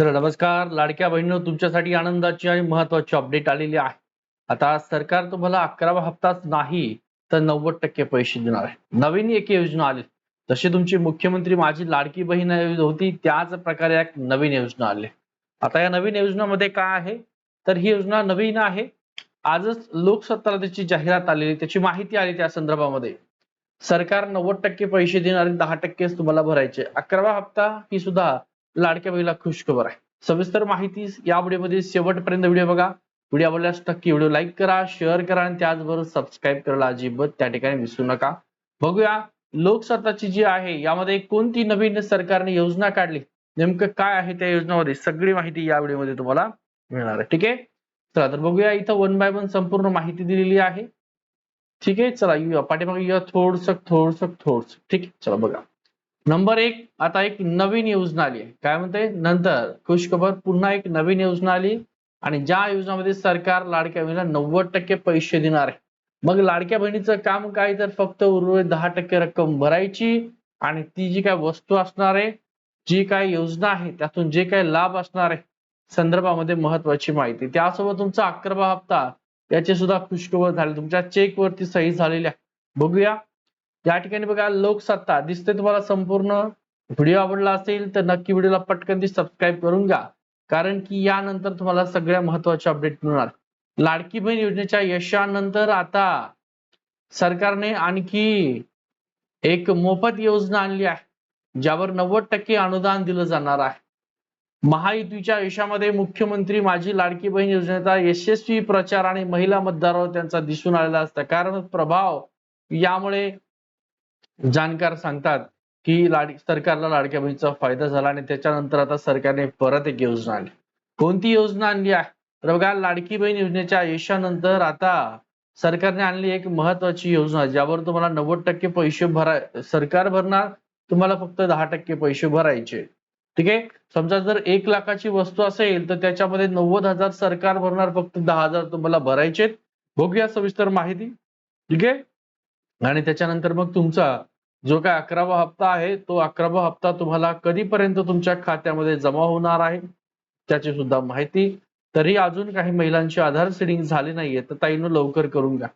तर नमस्कार लाडक्या बहिणी तुमच्यासाठी आनंदाची आणि महत्वाची अपडेट आलेली आहे. आता सरकार तुम्हाला अकरावा हप्ताच नाही तर नव्वद टक्के पैसे देणार आहे. नवीन एक योजना आली. जशी तुमची मुख्यमंत्री माझी लाडकी बहीण होती त्याच प्रकारे एक नवीन योजना आली. आता या नवीन योजनामध्ये काय आहे? तर ही योजना नवीन आहे. आजच लोकसत्ताला त्याची जाहिरात आलेली त्याची माहिती आली त्या संदर्भामध्ये. सरकार नव्वद टक्के पैसे देणार आणि दहा टक्केच तुम्हाला भरायचे. अकरावा हप्ता ही सुद्धा लाडक्या बहिणीला खुशखबर आहे. सविस्तर माहिती या व्हिडिओमध्ये शेवटपर्यंत व्हिडिओ बघा. व्हिडिओ आवडल्यास नक्की व्हिडिओ लाईक करा शेअर करा आणि त्याचबरोबर सबस्क्राईब करायला अजिबात त्या ठिकाणी विसरू नका. बघूया लोकसत्ताची जी आहे यामध्ये कोणती नवीन सरकारने योजना काढली? नेमकं काय आहे त्या योजनामध्ये? सगळी माहिती या व्हिडिओमध्ये तुम्हाला मिळणार आहे. ठीक आहे? चला तर बघूया इथं वन बाय वन संपूर्ण माहिती दिलेली आहे. ठीक आहे? चला येऊया. पाठीमागे येऊया थोडस थोडस थोडस. ठीक आहे? चला बघा. नंबर एक आता एक नवीन योजना आली आहे. काय म्हणते? नंतर खुशखबर पुन्हा एक नवीन योजना आली आणि ज्या योजनामध्ये सरकार लाडक्या बहिणीला नव्वद टक्के पैसे देणार आहे. मग लाडक्या बहिणीचं काम काय? तर फक्त उर्वरित दहा टक्के रक्कम भरायची आणि ती जी काय वस्तू असणार आहे जी काय योजना आहे त्यातून जे काय लाभ असणार आहे संदर्भामध्ये महत्वाची माहिती. त्यासोबत तुमचा अकरावा हप्ता याचे सुद्धा खुशखबर झाले. तुमच्या चेक वरती सही झालेली आहे बघूया. या ठिकाणी बघा लोकसत्ता दिसते तुम्हाला संपूर्ण व्हिडिओ आवडला असेल तर नक्की व्हिडिओला पटकन ती सबस्क्राईब करून घ्या. कारण की यानंतर तुम्हाला सगळ्या महत्त्वाच्या अपडेट मिळणार. लाडकी बहीण योजनेच्या यशानंतर आता सरकारने आणखी एक मोफत योजना आणली आहे ज्यावर नव्वद टक्के अनुदान दिलं जाणार आहे. महायुतीच्या यशामध्ये मुख्यमंत्री माझी लाडकी बहीण योजनेचा यशस्वी प्रचार आणि महिला मतदारावर त्यांचा दिसून आलेला असता. कारण प्रभाव यामुळे जाणकार सांगतात की लाड सरकारला लाडक्या बहिणीचा फायदा झाला आणि त्याच्यानंतर आता सरकारने परत एक योजना आणली. कोणती योजना आणली आहे? तर बघा लाडकी बहीण योजनेच्या यशानंतर आता सरकारने आणली एक महत्वाची योजना ज्यावर तुम्हाला नव्वद टक्के पैसे भराय सरकार भरणार तुम्हाला फक्त दहा टक्के पैसे भरायचे. ठीक आहे? समजा जर एक लाखाची वस्तू असेल तर त्याच्यामध्ये नव्वद हजार सरकार भरणार फक्त दहा हजार तुम्हाला भरायचे बघूया सविस्तर माहिती. ठीक आहे? आणि त्याच्यानंतर मग तुमचा जो काय अकरावा हप्ता आहे तो अकरावा हप्ता तुम्हाला कधीपर्यंत तुमच्या खात्यामध्ये जमा होणार आहे त्याची सुद्धा माहिती. तरी अजून काही महिलांची आधार सेडिंग झाली नाहीये तर ताईनं लवकर करून घ्या.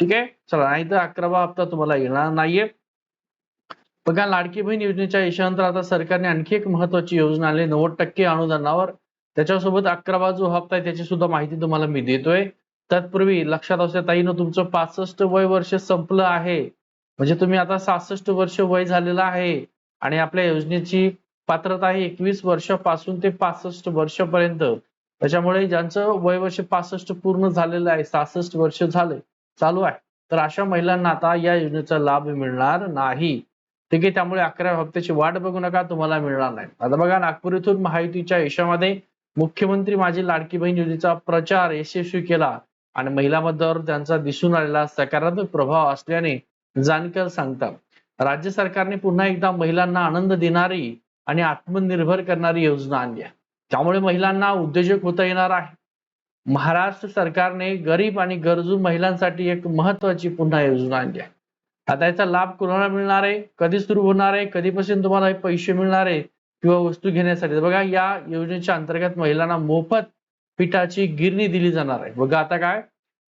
ठीक आहे? चला नाही तर अकरावा हप्ता तुम्हाला येणार नाहीये. बघा लाडकी बहीण योजनेच्या यशानंतर आता सरकारने आणखी एक महत्वाची योजना आली नव्वद टक्के अनुदानावर. त्याच्यासोबत अकरावा जो हप्ता आहे त्याची सुद्धा माहिती तुम्हाला मी देतोय. तत्पूर्वी लक्षात असल्या ताईनं तुमचं पासष्ट वय वर्ष संपलं आहे. म्हणजे तुम्ही आता सहासष्ट वर्ष वय झालेलं आहे आणि आपल्या योजनेची पात्रता आहे एकवीस वर्षापासून ते पासष्ट वर्षापर्यंत. त्याच्यामुळे ज्यांचं वय वर्ष पासष्ट पूर्ण झालेलं आहे सहासष्ट वर्ष झाले चालू आहे. तर अशा महिलांना आता या योजनेचा लाभ मिळणार नाही. ठीक आहे त्यामुळे अकरा हप्त्याची वाट बघू नका तुम्हाला मिळणार नाही. आता बघा नागपूर इथून महायुतीच्या यशामध्ये मुख्यमंत्री माझी लाडकी बहीण योजनेचा प्रचार यशस्वी केला. आणि महिला मतदारावर त्यांचा दिसून आलेला सकारात्मक प्रभाव असल्याने जाणकार सांगतात. राज्य सरकारने पुन्हा एकदा महिलांना आनंद देणारी आणि आत्मनिर्भर करणारी योजना आणली आहे. त्यामुळे महिलांना उद्योजक होता येणार आहे. महाराष्ट्र सरकारने गरीब आणि गरजू महिलांसाठी एक महत्वाची पुन्हा योजना आणली आहे. आता याचा लाभ कोणाला मिळणार आहे? कधी सुरू होणार आहे? कधीपासून तुम्हाला हे पैसे मिळणार आहे? किंवा वस्तू घेण्यासाठी? बघा या योजनेच्या अंतर्गत महिलांना मोफत पिठाची गिरणी दिली जाणार आहे. बघा आता काय?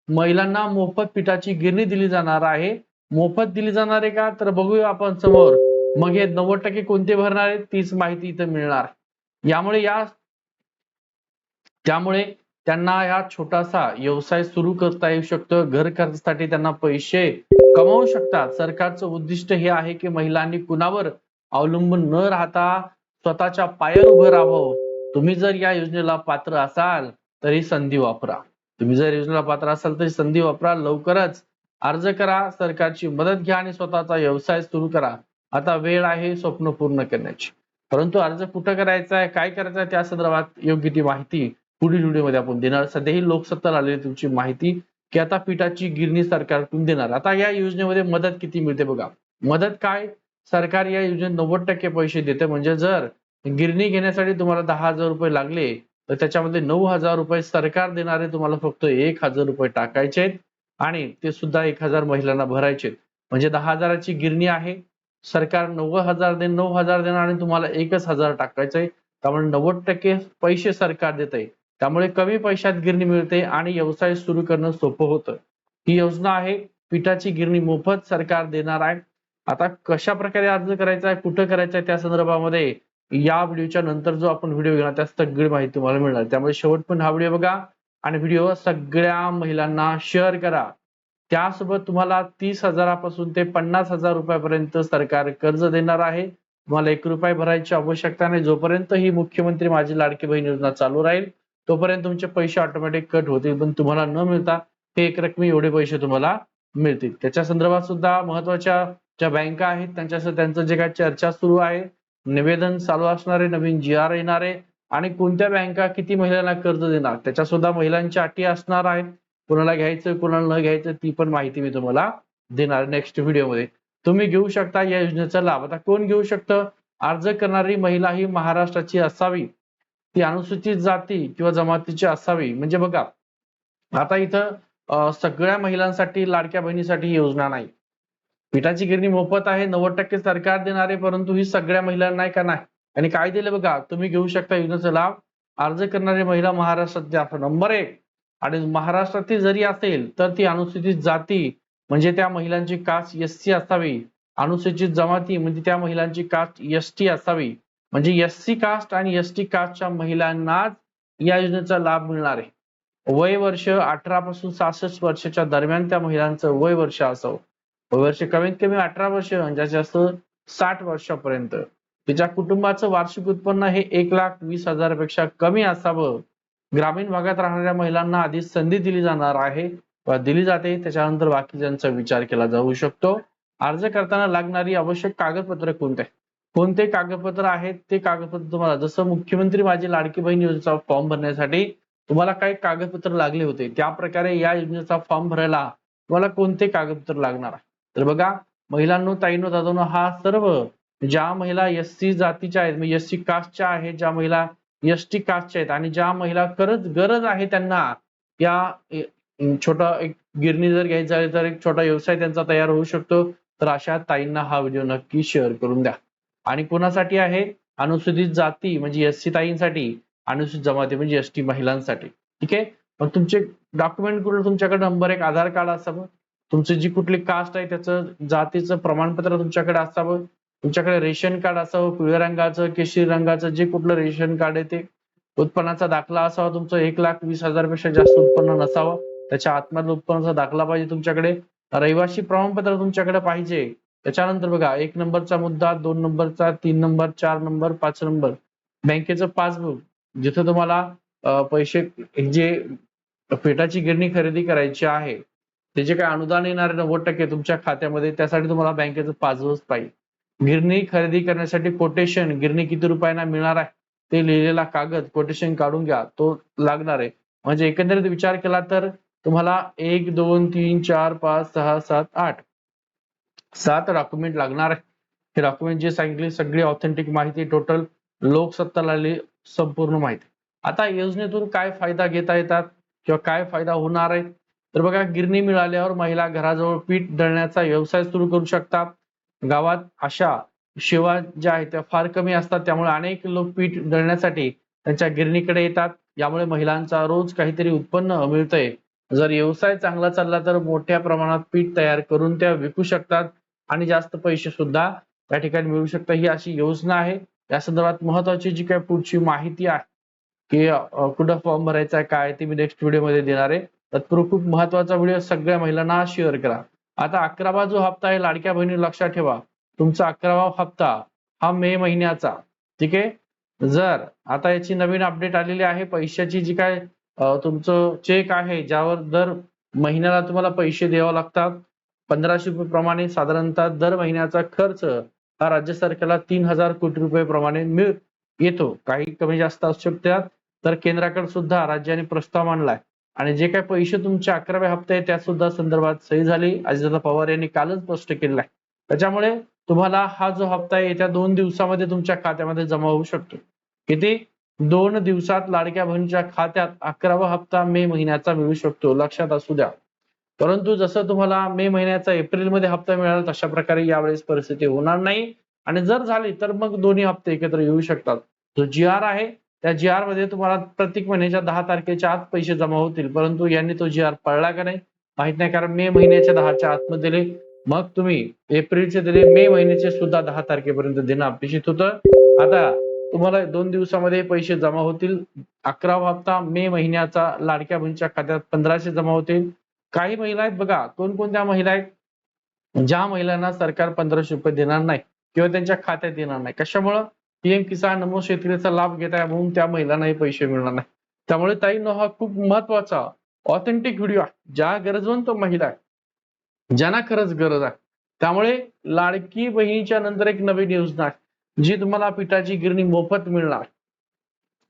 महिलांना मोफत पिठाची गिरणी दिली जाणार आहे. मोफत दिली जाणार आहे का? तर बघूया आपण समोर. मग हे नव्वद टक्के कोणते भरणार आहेत? तीच माहिती इथं मिळणार. यामुळे या त्यामुळे त्यांना हा छोटासा व्यवसाय सुरू करता येऊ शकतो. घर खर्चासाठी त्यांना पैसे कमावू शकतात. सरकारचं उद्दिष्ट हे आहे की महिलांनी कुणावर अवलंबून न राहता स्वतःच्या पायावर उभं राहावं. तुम्ही जर या योजनेला पात्र असाल तर ही संधी वापरा. तुम्ही जर योजनेला पात्र असाल तर संधी वापरा. लवकरच अर्ज करा सरकारची मदत घ्या आणि स्वतःचा व्यवसाय सुरू करा. आता वेळ आहे स्वप्न पूर्ण करण्याची. परंतु अर्ज कुठं करायचा आहे काय करायचं आहे त्या संदर्भात योग्य ती माहिती पुढील व्हिडिओमध्ये आपण देणार. सध्या ही लोकसत्ता आलेली तुमची माहिती की आता पिठाची गिरणी सरकारकडून देणार. आता या योजनेमध्ये मदत किती मिळते बघा. मदत काय? सरकार या योजनेत नव्वद टक्के पैसे देते. म्हणजे जर गिरणी घेण्यासाठी तुम्हाला दहा हजार रुपये लागले तर त्याच्यामध्ये नऊ हजार रुपये सरकार देणारे तुम्हाला फक्त एक हजार रुपये टाकायचे आणि ते सुद्धा एक हजार महिलांना भरायचे. म्हणजे दहा हजाराची गिरणी आहे. सरकार नव्वद हजार दे नऊ हजार देणार आणि तुम्हाला एकच हजार टाकायचंय. त्यामुळे नव्वद टक्के पैसे सरकार देत आहे त्यामुळे कमी पैशात गिरणी मिळते आणि व्यवसाय सुरू करणं सोपं होतं. ही योजना आहे. पिठाची गिरणी मोफत सरकार देणार आहे. आता कशा प्रकारे अर्ज करायचा आहे कुठं करायचा आहे त्या संदर्भामध्ये या व्हिडिओच्या नंतर जो आपण व्हिडिओ घेणार त्या सगळी माहिती तुम्हाला मिळणार. त्यामुळे शेवट पण हा व्हिडिओ बघा. आणि व्हिडिओ सगळ्या महिलांना शेअर करा. त्यासोबत तुम्हाला तीस हजारापासून ते पन्नास हजार रुपयापर्यंत सरकार कर्ज देणार आहे. तुम्हाला एक रुपये भरायची आवश्यकता नाही. जोपर्यंत ही मुख्यमंत्री माझी लाडकी बहीण योजना चालू राहील तोपर्यंत तुमचे पैसे ऑटोमॅटिक कट होतील. पण तुम्हाला न मिळता हे एक रकमी एवढे पैसे तुम्हाला मिळतील. त्याच्या संदर्भात सुद्धा महत्त्वाच्या ज्या बँका आहेत त्यांच्या त्यांचं जे काही चर्चा सुरू आहे निवेदन चालू असणारे नवीन जी आर येणारे आणि कोणत्या बँका किती महिलांना कर्ज देणार? त्याच्या सुद्धा महिलांच्या अटी असणार आहेत. कोणाला घ्यायचं कोणाला न घ्यायचं ती पण माहिती मी तुम्हाला देणार नेक्स्ट व्हिडिओमध्ये तुम्ही घेऊ शकता या योजनेचा लाभ. आता कोण घेऊ शकतं? अर्ज करणारी महिला ही महाराष्ट्राची असावी. ती अनुसूचित जाती किंवा जमातीची असावी. म्हणजे बघा आता इथं सगळ्या महिलांसाठी लाडक्या बहिणीसाठी ही योजना नाही. पिठाची गिरणी मोफत आहे नव्वद टक्के सरकार देणारे परंतु ही सगळ्या महिलांना आहे का नाही? आणि काय दिलं बघा? तुम्ही घेऊ शकता योजनेचा लाभ. अर्ज करणारी महिला महाराष्ट्रात आता नंबर एक. आणि महाराष्ट्रातील जरी असेल तर ती अनुसूचित जाती म्हणजे त्या महिलांची कास्ट एस सी असावी. अनुसूचित जमाती म्हणजे त्या महिलांची कास्ट एस टी असावी. म्हणजे एस सी कास्ट आणि एस टी कास्टच्या महिलांनाच या योजनेचा लाभ मिळणार आहे. वय वर्ष अठरा पासून सहासष्ट वर्षाच्या दरम्यान त्या महिलांचं वय वर्ष असावं. वय वर्ष कमीत कमी अठरा वर्ष जास्तीत जास्त साठ वर्षापर्यंत. तिच्या कुटुंबाचं वार्षिक उत्पन्न हे एक लाख वीस हजारापेक्षा कमी असावं. ग्रामीण भागात राहणाऱ्या महिलांना आधी संधी दिली जाणार आहे. दिली जाते. त्याच्यानंतर बाकीच्यांचा विचार केला जाऊ शकतो. अर्ज करताना लागणारी आवश्यक कागदपत्र कोणते? कोणते कागदपत्र आहेत? ते कागदपत्र तुम्हाला जसं मुख्यमंत्री माझी लाडकी बहीण योजनेचा फॉर्म भरण्यासाठी तुम्हाला काही कागदपत्र लागले होते. त्या प्रकारे या योजनेचा फॉर्म भरायला तुम्हाला कोणते कागदपत्र लागणार? आहे तर बघा महिलांनो ताईनो दादांनो हा सर्व ज्या महिला एस सी जातीच्या आहेत म्हणजे एस सी कास्टच्या आहेत ज्या महिला एस टी कास्टच्या आहेत आणि ज्या महिला खरंच गरज आहे त्यांना या छोटा एक गिरणी जर घ्यायची तर एक छोटा व्यवसाय त्यांचा तयार होऊ शकतो. तर अशा ताईंना हा व्हिडिओ नक्की शेअर करून द्या. आणि कोणासाठी आहे? अनुसूचित जाती म्हणजे एस सी ताईंसाठी अनुसूचित जमाती म्हणजे एस टी महिलांसाठी. ठीक आहे? मग तुमचे डॉक्युमेंट कुठलं? तुमच्याकडे नंबर एक आधार कार्ड असावं. तुमची जी कुठली कास्ट आहे त्याचं जातीचं प्रमाणपत्र तुमच्याकडे असावं. तुमच्याकडे रेशन कार्ड असावं पिवळ्या रंगाचं केशरी रंगाचं जे कुठलं रेशन कार्ड आहे ते उत्पन्नाचा दाखला असावा तुमचं. एक लाख वीस हजारपेक्षा जास्त उत्पन्न नसावं. त्याच्या आत्महत्या उत्पन्नाचा दाखला पाहिजे तुमच्याकडे. रहिवासी प्रमाणपत्र तुमच्याकडे पाहिजे. त्याच्यानंतर बघा एक नंबरचा मुद्दा दोन नंबरचा तीन नंबर चार नंबर पाच नंबर. बँकेचं पासबुक जिथं तुम्हाला पैसे जे पेटाची गिरणी खरेदी करायची आहे ते जे काय अनुदान येणार नव्वद टक्के तुमच्या खात्यामध्ये त्यासाठी तुम्हाला बँकेचं पासबुक पाहिजे. गिरणी खरेदी करण्यासाठी कोटेशन गिरणी किती रुपयांना मिळणार आहे? ते लिहिलेला कागद कोटेशन काढून घ्या तो लागणार आहे. म्हणजे एकंदरीत विचार केला तर तुम्हाला एक दोन तीन चार पाच सहा सात आठ. सात डॉक्युमेंट लागणार आहे. हे डॉक्युमेंट जे सांगितले सगळी ऑथेंटिक माहिती टोटल लोकसत्ताला संपूर्ण माहिती. आता योजनेतून काय फायदा घेता येतात? किंवा काय फायदा होणार आहे? तर बघा गिरणी मिळाल्यावर महिला घराजवळ पीठ दळण्याचा व्यवसाय सुरू करू शकतात. गावात अशा सेवा ज्या आहेत त्या फार कमी असतात. त्यामुळे अनेक लोक पीठ दळण्यासाठी त्यांच्या गिरणीकडे येतात. यामुळे महिलांचा रोज काहीतरी उत्पन्न मिळतंय. जर व्यवसाय चांगला चालला तर मोठ्या प्रमाणात पीठ तयार करून त्या विकू शकतात आणि जास्त पैसे सुद्धा त्या ठिकाणी मिळू शकतात. ही अशी योजना आहे. या संदर्भात महत्वाची जी काही पुढची माहिती आहे की कुठं फॉर्म भरायचा आहे काय ते मी नेक्स्ट व्हिडिओमध्ये देणार आहे. तत्पूर्वी खूप महत्त्वाचा व्हिडिओ सगळ्या महिलांना शेअर करा. आता अकरावा जो हप्ता आहे लाडक्या बहिणी लक्षात ठेवा. तुमचा अकरावा हप्ता हा मे महिन्याचा. ठीक आहे? जर आता याची नवीन अपडेट आलेली आहे पैशाची जी काय तुमचं चेक आहे ज्यावर दर महिन्याला तुम्हाला पैसे द्यावे लागतात पंधराशे रुपये प्रमाणे साधारणतः दर महिन्याचा खर्च हा राज्य सरकारला तीन हजार कोटी रुपये प्रमाणे मिळ येतो. काही कमी जास्त असू शकतात तर केंद्राकडे सुद्धा राज्याने प्रस्ताव मांडलाय. आणि जे काही पैसे तुमच्या अकराव्या हप्ते आहे त्या सुद्धा संदर्भात सही झाली. अजितदादा पवार यांनी कालच स्पष्ट केलेलं आहे. त्याच्यामुळे तुम्हाला हा जो हप्ता आहे येत्या दोन दिवसामध्ये तुमच्या खात्यामध्ये जमा होऊ शकतो. किती? दोन दिवसात लाडक्या बहिणीच्या खात्यात अकरावा हप्ता मे महिन्याचा मिळू शकतो लक्षात असू द्या. परंतु जसं तुम्हाला मे महिन्याचा एप्रिलमध्ये हप्ता मिळाला तशा प्रकारे यावेळेस परिस्थिती होणार नाही. आणि जर झाली तर मग दोन्ही हप्ते एकत्र येऊ शकतात. जो जी आर आहे त्या जी आरमध्ये तुम्हाला प्रत्येक महिन्याच्या दहा तारखेच्या आत पैसे जमा होतील. परंतु यांनी तो जी आर पळला का नाही? माहीत नाही. कारण मे महिन्याच्या दहाच्या आतमध्ये दिले. मग तुम्ही एप्रिलचे दिले. मे महिन्याचे सुद्धा दहा तारखेपर्यंत देणं अपेक्षित होतं. आता तुम्हाला दोन दिवसामध्ये पैसे जमा होतील. अकरावा हप्ता मे महिन्याचा लाडक्या बहिणीच्या खात्यात पंधराशे जमा होतील. काही महिला आहेत बघा. कोणकोणत्या महिला आहेत? ज्या महिलांना सरकार पंधराशे रुपये देणार नाही किंवा त्यांच्या खात्यात येणार नाही. कशामुळं? पीएम किसान नमो शेतकऱ्याचा लाभ घेत आहे म्हणून त्या महिलांनाही पैसे मिळणार नाही. त्यामुळे ताईंनो हा खूप महत्त्वाचा ऑथेंटिक व्हिडिओ आहे. ज्या गरजवंत महिला आहे ज्यांना खरंच गरज आहे. त्यामुळे लाडकी बहिणीच्या नंतर एक नवीन योजना आहे जी तुम्हाला पिठाची गिरणी मोफत मिळणार.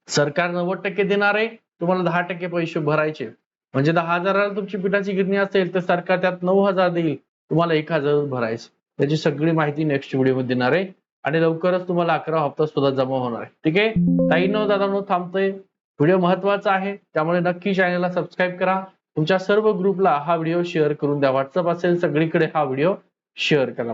सरकार नव्वद टक्के देणार आहे. तुम्हाला दहा टक्के पैसे भरायचे. म्हणजे दहा हजाराला तुमची पिठाची गिरणी असेल तर सरकार त्यात नऊ हजार देईल. तुम्हाला एक हजार भरायचं. त्याची सगळी माहिती नेक्स्ट व्हिडिओमध्ये देणार आहे. आणि लवकरच तुम्हाला अकरा हप्ता सुद्धा जमा होणार आहे. ठीक आहे? ताईनो दादानो थांबतोय. व्हिडिओ महत्त्वाचा आहे. त्यामुळे नक्की चॅनलला सबस्क्राईब करा. तुमच्या सर्व ग्रुपला हा व्हिडिओ शेअर करून द्या. व्हॉट्सअप असेल सगळीकडे हा व्हिडिओ शेअर करा.